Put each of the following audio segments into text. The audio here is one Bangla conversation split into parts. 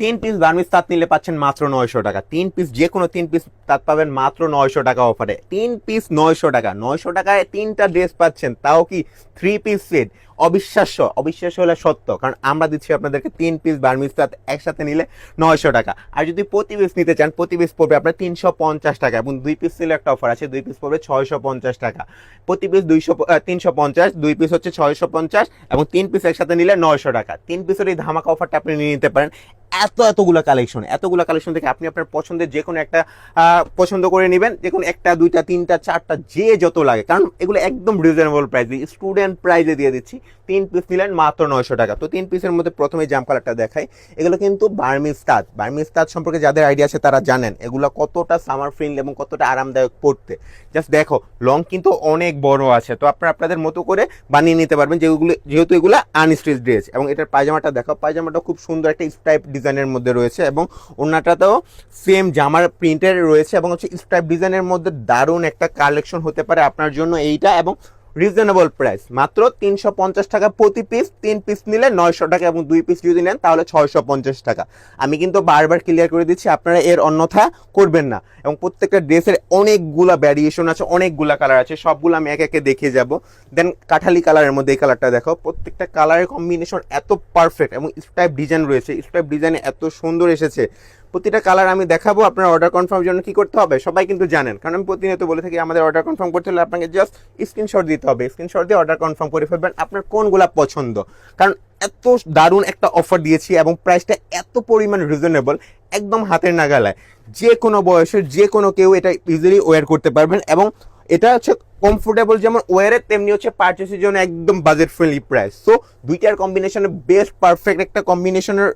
তিন পিস বার্মিস তাঁত নিলে পাচ্ছেন মাত্র নয়শো টাকা। তিন পিস যে কোনো তিন পিস তাঁত পাবেন মাত্র নয়শো টাকা অফারে তিন পিস নয়শো টাকা। নয়শো টাকায় তিনটা ড্রেস পাচ্ছেন, তাও কি থ্রি পিস সেট অবিশ্বাস্য। অবিশ্বাস্য হলে সত্য, কারণ আমরা দিচ্ছি আপনাদেরকে তিন পিস বার্মিস তাঁত একসাথে নিলে নয়শো টাকা। আর যদি প্রতি পিস নিতে চান, প্রতি পিস পড়বে আপনার তিনশো পঞ্চাশ টাকা এবং দুই পিস নিলে একটা অফার আছে, দুই পিস পড়বে ছয়শো পঞ্চাশ টাকা। প্রতি পিস দুইশো তিনশো পঞ্চাশ, দুই পিস হচ্ছে ছয়শো পঞ্চাশ এবং তিন পিস একসাথে নিলে নয়শো টাকা। তিন পিসের এই ধামাকা অফারটা আপনি নিয়ে নিতে পারেন। এত এতগুলো কালেকশন এতগুলো কালেকশন থেকে আপনি আপনার পছন্দের যে কোনো একটা পছন্দ করে নেবেন। যে কোনো একটা, দুইটা, তিনটা, চারটা, যে যত লাগে। কারণ এগুলো একদম রিজনেবল প্রাইস স্টুডেন্ট প্রাইসে দিয়ে দিচ্ছি। তিন পিস নিলেন মাত্র নয়শো টাকা। তো তিন পিসের মধ্যে প্রথমে জাম কালারটা দেখাই। এগুলো কিন্তু বার্মিস তাঁত বার্মিস তাঁত সম্পর্কে যাদের আইডিয়া আছে তারা জানেন। এগুলো কতটা সামার ফ্রেন্ডলি এবং কতটা আরামদায়ক পড়তে। জাস্ট দেখো লং কিন্তু অনেক বড় আছে। তো আপনারা আপনাদের মতো করে বানিয়ে নিতে পারবেন যেগুলো যেহেতু এগুলো আনস্টিচ ড্রেস এবং এটার পায়জামাটা দেখো পায়জামাটা খুব সুন্দর একটা স্ট্রাইপ ডিজাইনের মধ্যে রয়েছে এবং ওনাটাতেও সেম জামার প্রিন্টের রয়েছে এবং হচ্ছে স্ট্রাইপ ডিজাইনের মধ্যে দারুণ একটা কালেকশন হতে পারে আপনার জন্য এইটা এবং রিজনেবল প্রাইস মাত্র তিনশো পঞ্চাশ টাকা প্রতি পিস তিন পিস নিলে নয়শো টাকা এবং দুই পিস যদি নেন, তাহলে ছয়শো পঞ্চাশ টাকা। আমি কিন্তু বারবার ক্লিয়ার করে দিচ্ছি, আপনারা এর অন্যথা করবেন না। এবং প্রত্যেকটা ড্রেসের অনেকগুলা ভ্যারিয়েশন আছে, অনেকগুলা কালার আছে, সবগুলো আমি এক একে দেখিয়ে যাব। দেন কাঠালি কালারের মধ্যে এই কালারটা দেখো, প্রত্যেকটা কালারের কম্বিনেশন এত পারফেক্ট এবং স্ট্রাইপ ডিজাইন রয়েছে স্ট্রাইপ ডিজাইনে এত সুন্দর এসেছে। প্রতিটা কালার আমি দেখাবো, আপনার অর্ডার কনফার্ম জন্য কি করতে হবে, সবাই কিন্তু জানেন। কারণ আমি প্রতিনিয়ত বলে থাকি, আমাদের অর্ডার কনফার্ম করতে হলে আপনাকে জাস্ট স্ক্রিনশট দিতে হবে। স্ক্রিনশট দিয়ে অর্ডার কনফার্ম করে ফেলবেন আপনার কোন কোনগুলা পছন্দ। কারণ এত দারুণ একটা অফার দিয়েছি এবং প্রাইসটা এত পরিমাণ রিজনেবল একদম হাতের নাগালায়। যে কোনো বয়সের, যে কোনো কেউ এটা ইজিলি ওয়্যার করতে পারবেন এবং এটা হচ্ছে কমফোর্টেবল যেমন ওয়ারের তেমনি হচ্ছে পারচেসের জন্য একদম বাজেট ফ্রেন্ডলি প্রাইস সো দুইটার কম্বিনেশনে বেস্ট পারফেক্ট একটা কম্বিনেশনের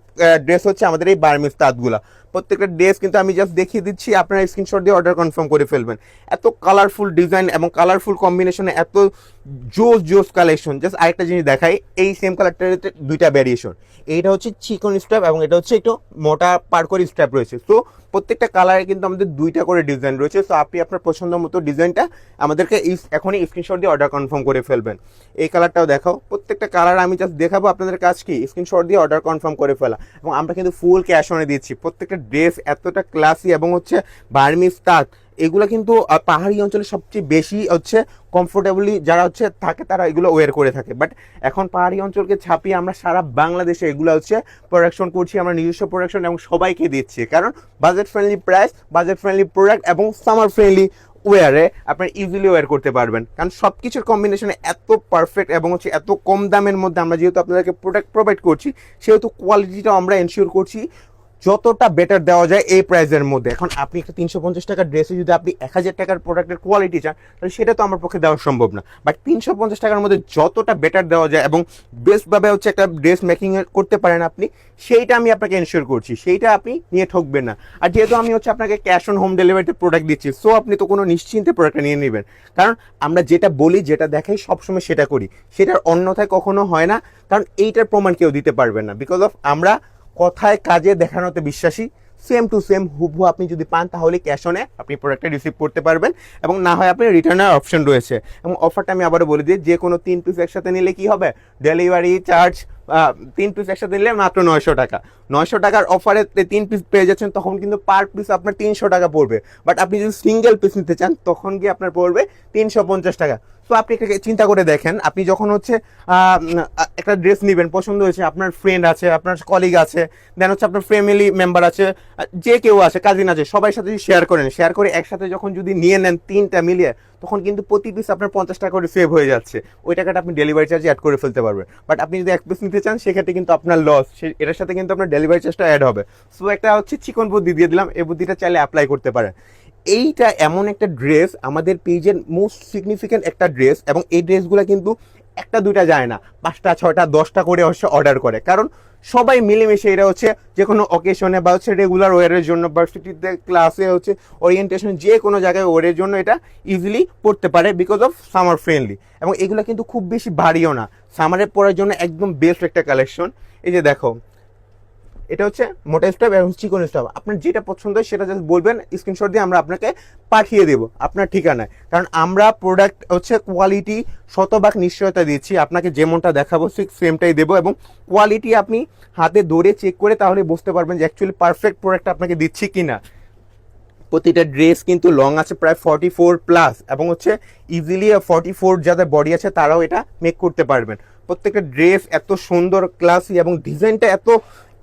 ড্রেস হচ্ছে আমাদের এই বার্মিস তাঁতগুলা। প্রত্যেকটা ড্রেস কিন্তু আমি জাস্ট দেখিয়ে দিচ্ছি, আপনারা স্ক্রিনশট দিয়ে অর্ডার কনফার্ম করে ফেলবেন। এত কালারফুল ডিজাইন এবং কালারফুল কম্বিনেশনে এত জোস জোস কালেকশন জাস্ট আরেকটা জিনিস দেখাই, এই সেম কালারটার দুইটা ভ্যারিয়েশন এইটা হচ্ছে চিকন স্ট্র্যাপ এবং এটা হচ্ছে একটু মোটা পার করে স্ট্র্যাপ রয়েছে। সো প্রত্যেকটা কালারে কিন্তু আমাদের দুইটা করে ডিজাইন রয়েছে। সো আপনি আপনার পছন্দ মতো ডিজাইনটা আমাদেরকে এখনই স্ক্রিনশট দিয়ে অর্ডার কনফার্ম করে ফেলবেন। এই কালারটাও দেখাও। প্রত্যেকটা কালার আমি জাস্ট দেখাবো আপনাদের কাজ কি? স্ক্রিনশট দিয়ে অর্ডার কনফার্ম করে ফেলা। এবং আমরা কিন্তু ফুল ক্যাশ অনে দিচ্ছি। প্রত্যেকটা ড্রেস এতটা ক্লাসি এবং হচ্ছে বার্মিস তাঁত এগুলো কিন্তু পাহাড়ি অঞ্চলে সবচেয়ে বেশি হচ্ছে কমফোর্টেবলি যারা হচ্ছে থাকে তারা এগুলো ওয়ের করে থাকে। বাট এখন পাহাড়ি অঞ্চলকে ছাপিয়ে আমরা সারা বাংলাদেশে এগুলো হচ্ছে প্রোডাকশন করছি, আমরা নিজস্ব প্রোডাকশন এবং সবাইকে দিচ্ছি। কারণ budget friendly price budget friendly product এবং সামার ফ্রেন্ডলি ওয়ারে আপনারা ইজিলি ওয়ার করতে পারবেন। কারণ সব কিছুর কম্বিনেশনে এত পারফেক্ট এবং হচ্ছে এত কম দামের মধ্যে আমরা যেহেতু আপনাদেরকে প্রোডাক্ট প্রোভাইড করছি, সেহেতু কোয়ালিটিটা আমরা এনশিওর করছি। যতটা বেটার দেওয়া যায় এই প্রাইসের মধ্যে। এখন আপনি একটা তিনশো পঞ্চাশ টাকার ড্রেসে যদি আপনি এক হাজার টাকার প্রোডাক্টের কোয়ালিটি চান, তাহলে সেটা তো আমার পক্ষে দেওয়া সম্ভব না। বাট তিনশো পঞ্চাশ টাকার মধ্যে যতটা বেটার দেওয়া যায় এবং বেস্টভাবে হচ্ছে একটা ড্রেস মেকিং করতে পারেন আপনি, সেইটা আমি আপনাকে এনশিওর করছি। সেইটা আপনি নিয়ে ঠকবেন না। আর যেহেতু আমি হচ্ছে আপনাকে ক্যাশ অন হোম ডেলিভারিতে প্রোডাক্ট দিচ্ছি সো আপনি তো কোনো নিশ্চিন্তে প্রোডাক্টটা নিয়ে নেবেন। কারণ আমরা যেটা বলি, যেটা দেখাই, সবসময় সেটা করি। সেটার অন্যথায় কখনো হয় না। কারণ এইটার প্রমাণ কেউ দিতে পারবেন না। বিকজ অফ আমরা কথায় কাজে দেখানোতে বিশ্বাসী সেম টু সেম হুবহু আপনি যদি পান, তাহলে ক্যাশ অনে আপনি প্রোডাক্টটা রিসিভ করতে পারবেন এবং না হয় আপনি রিটার্নের অপশন রয়েছে। এবং অফারটা আমি আবারও বলে দিই, যে কোনো তিন পিস একসাথে নিলে কি হবে? ডেলিভারি চার্জ তিন পিস একসাথে নিলে মাত্র নয়শো টাকা। নয়শো টাকার অফারে তিন পিস পেয়ে যাচ্ছেন, তখন কিন্তু পার পিস আপনার তিনশো টাকা পড়বে। বাট আপনি যদি সিঙ্গেল পিস নিতে চান, তখন গিয়ে আপনার পড়বে তিনশো পঞ্চাশ টাকা। তো আপনি একটা চিন্তা করে দেখেন, আপনি যখন হচ্ছে একটা ড্রেস নেবেন, পছন্দ হয়েছে, আপনার ফ্রেন্ড আছে, আপনার কলিগ আছে দেন হচ্ছে আপনার ফ্যামিলি মেম্বার আছে যে কেউ আছে কাজিন আছে, সবাই সাথে যদি শেয়ার করেন শেয়ার করে একসাথে যখন যদি নিয়ে নেন তিনটা মিলিয়ে, তখন কিন্তু প্রতি পিস আপনার পঞ্চাশ টাকা করে সেভ হয়ে যাচ্ছে। ওই টাকাটা আপনি ডেলিভারি চার্জ অ্যাড করে ফেলতে পারবেন। বাট আপনি যদি এক পিস নিতে চান, সেক্ষেত্রে কিন্তু আপনার লস এটার সাথে কিন্তু আপনার ডেলিভারি চার্জটা অ্যাড হবে। সো একটা হচ্ছে চিকন বুদ্ধি দিয়ে দিলাম, এই বুদ্ধিটা চাইলে অ্যাপ্লাই করতে পারেন। এইটা এমন একটা ড্রেস আমাদের পেজের মোস্ট সিগনিফিক্যান্ট একটা ড্রেস এবং এই ড্রেসগুলো কিন্তু একটা, দুইটা যায় না। পাঁচটা, ছয়টা, দশটা করে হচ্ছে অর্ডার করে। কারণ সবাই মিলেমিশে এটা হচ্ছে যে কোনো অকেশনে বা হচ্ছে রেগুলার ওয়ারের জন্য ভার্সিটিতে ক্লাসে হচ্ছে ওরিয়েন্টেশন যে কোনো জায়গায় ওয়ারের জন্য এটা ইজিলি পড়তে পারে বিকজ অফ সামার ফ্রেন্ডলি এবং এগুলো কিন্তু খুব বেশি ভারীও না। সামারে পরার জন্য একদম বেস্ট একটা কালেকশন এই যে দেখো এটা হচ্ছে মোটা স্টাফ এবং চিকন স্টাফ আপনার যেটা পছন্দ হয় সেটা জাস্ট বলবেন স্ক্রিনশট দিয়ে আমরা আপনাকে পাঠিয়ে দেবো আপনার ঠিকানায়। কারণ আমরা প্রোডাক্ট হচ্ছে কোয়ালিটি শতভাগ নিশ্চয়তা দিচ্ছি আপনাকে যেমনটা দেখাবো, ঠিক সেমটাই দেবো এবং কোয়ালিটি আপনি হাতে ধরে চেক করে তাহলে বুঝতে পারবেন যে অ্যাকচুয়ালি পারফেক্ট প্রোডাক্ট আপনাকে দিচ্ছি কি না প্রতিটা ড্রেস কিন্তু লং আছে, প্রায় ফর্টি ফোর প্লাস এবং হচ্ছে ইজিলি ফর্টি ফোর যাদের বডি আছে তারাও এটা মেক করতে পারবেন। প্রত্যেকটা ড্রেস এত সুন্দর ক্লাসি এবং ডিজাইনটা এত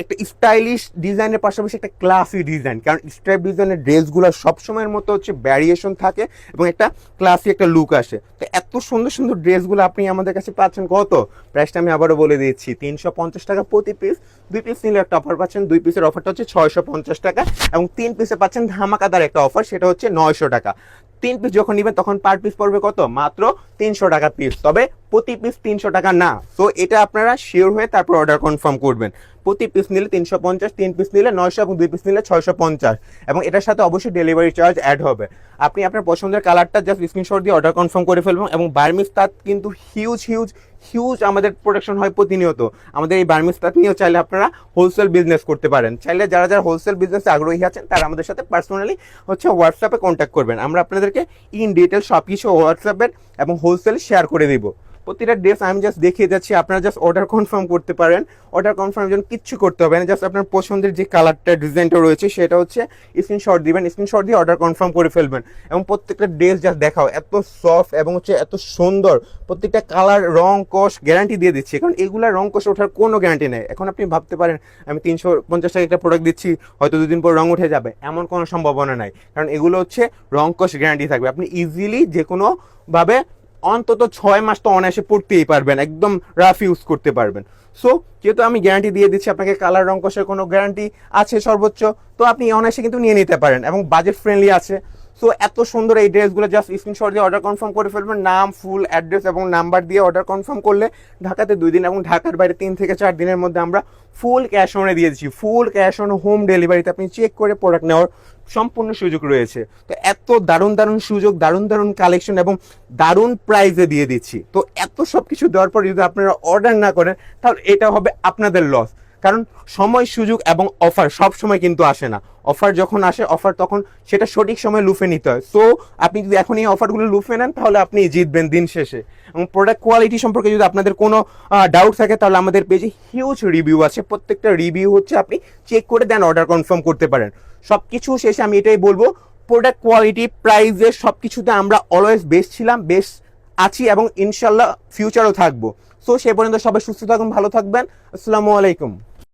একটা স্টাইলিশ ডিজাইনের পাশাপাশি একটা ক্লাসি ডিজাইন কারণ স্ট্রাইপ ডিজাইনের ড্রেসগুলো সবসময়ের মতো হচ্ছে ভ্যারিয়েশন থাকে এবং একটা ক্লাসি একটা লুক আসে। তো এত সুন্দর সুন্দর ড্রেসগুলো আপনি আমাদের কাছে পাচ্ছেন কত? প্রাইসটা আমি আবারও বলে দিচ্ছি তিনশো পঞ্চাশ টাকা প্রতি পিস দুই পিস নিলে একটা অফার পাচ্ছেন, দুই পিসের অফারটা হচ্ছে ছয়শো পঞ্চাশ টাকা এবং তিন পিসে পাচ্ছেন ধামাকাদার একটা অফার সেটা হচ্ছে নয়শো টাকা। তিন পিস যখন নেবেন, তখন পার পিস পড়বে কত? মাত্র তিনশো টাকা পিস তবে প্রতি পিস তিনশো টাকা না। তো এটা আপনারা শিওর হয়ে তারপর অর্ডার কনফার্ম করবেন। প্রতি পিস নিলে তিনশো পঞ্চাশ, তিন পিস নিলে নয়শো এবং দুই পিস নিলে ছয়শো পঞ্চাশ। এবং এটার সাথে অবশ্যই ডেলিভারি চার্জ অ্যাড হবে। আপনি আপনার পছন্দের কালারটা জাস্ট স্ক্রিনশট দিয়ে অর্ডার কনফার্ম করে ফেলবেন এবং বার্মিস তার কিন্তু হিউজ হিউজ হিউজ আমাদের প্রোডাকশন হয় প্রতিনিয়ত। আমাদের এই বার্মিস তাঁত নিয়েও চাইলে আপনারা হোলসেল বিজনেস করতে পারেন। চাইলে যারা যারা হোলসেল বিজনেসে আগ্রহী আছেন, তারা আমাদের সাথে পার্সোনালি হচ্ছে হোয়াটসঅ্যাপে কন্ট্যাক্ট করবেন। আমরা আপনাদেরকে ইন ডিটেল সব কিছু হোয়াটসঅ্যাপের এবং হোলসেল শেয়ার করে দিব। প্রতিটা ড্রেস আমি জাস্ট দেখিয়ে যাচ্ছি, আপনারা জাস্ট অর্ডার কনফার্ম করতে পারেন। অর্ডার কনফার্মের জন্য কিচ্ছু করতে হবে না জাস্ট আপনার পছন্দের যে কালারটা ডিজাইনটা রয়েছে সেটা হচ্ছে স্ক্রিনশট দিবেন স্ক্রিনশট দিয়ে অর্ডার কনফার্ম করে ফেলবেন। এবং প্রত্যেকটা ড্রেস জাস্ট দেখাও, এত সফট এবং হচ্ছে এত সুন্দর। প্রত্যেকটা কালার রং কষ গ্যারান্টি দিয়ে দিচ্ছি, কারণ এগুলা রং কষ ওঠার কোনো গ্যারান্টি নেই। এখন আপনি ভাবতে পারেন, আমি তিনশো পঞ্চাশ টাকা একটা প্রোডাক্ট দিচ্ছি, হয়তো দুদিন পর রং উঠে যাবে। এমন কোনো সম্ভাবনা নাই, কারণ এগুলো হচ্ছে রং কষ গ্যারান্টি থাকবে। আপনি ইজিলি যে কোনো ভাবে অন্তত ছয় মাস তো অনায়াসে পড়তেই পারবেন, একদম রাফ ইউজ করতে পারবেন। সো যেহেতু আমি গ্যারান্টি দিয়ে দিচ্ছি, আপনাকে কালার রং কষের কোনো গ্যারান্টি আছে সর্বোচ্চ, তো আপনি অনায়াসে কিন্তু নিয়ে নিতে পারেন এবং বাজেট ফ্রেন্ডলি আছে। সো এত সুন্দর এই ড্রেসগুলো জাস্ট স্ক্রিনশট দিয়ে অর্ডার কনফার্ম করে ফেলবেন। নাম ফুল অ্যাড্রেস এবং নাম্বার দিয়ে অর্ডার কনফার্ম করলে ঢাকাতে দুই দিন এবং ঢাকার বাইরে তিন থেকে চার দিনের মধ্যে আমরা ফুল ক্যাশ অনে দিয়ে দিচ্ছি। ফুল ক্যাশ অন হোম ডেলিভারিতে আপনি চেক করে প্রোডাক্ট নেওয়ার সম্পূর্ণ সুযোগ রয়েছে। তো এত দারুণ দারুণ সুযোগ, দারুণ দারুণ কালেকশন এবং দারুণ প্রাইজে দিয়ে দিচ্ছি। তো এত সব কিছু দেওয়ার পর যদি আপনারা অর্ডার না করেন, তাহলে এটা হবে আপনাদের লস কারণ সময়, সুযোগ এবং অফার সব সময় কিন্তু আসে না। অফার যখন আসে অফার তখন সেটা সঠিক সময় লুফে নিতে হয়। সো আপনি যদি এখন এই অফারগুলো লুফে নেন, তাহলে আপনি জিতবেন দিন শেষে। এবং প্রোডাক্ট কোয়ালিটি সম্পর্কে যদি আপনাদের কোনো ডাউট থাকে, তাহলে আমাদের পেজে হিউজ রিভিউ আছে। প্রত্যেকটা রিভিউ হচ্ছে আপনি চেক করে দেন অর্ডার কনফার্ম করতে পারেন। সব কিছু শেষে আমি এটাই বলব প্রোডাক্ট কোয়ালিটি প্রাইসে সব কিছুতে আমরা অলওয়েজ বেস্ট ছিলাম বেস্ট আছি এবং ইনশাল্লাহ ফিউচারও থাকব। সো সে পর্যন্ত সবাই সুস্থ থাকুন, ভালো থাকবেন। আসসালামু আলাইকুম।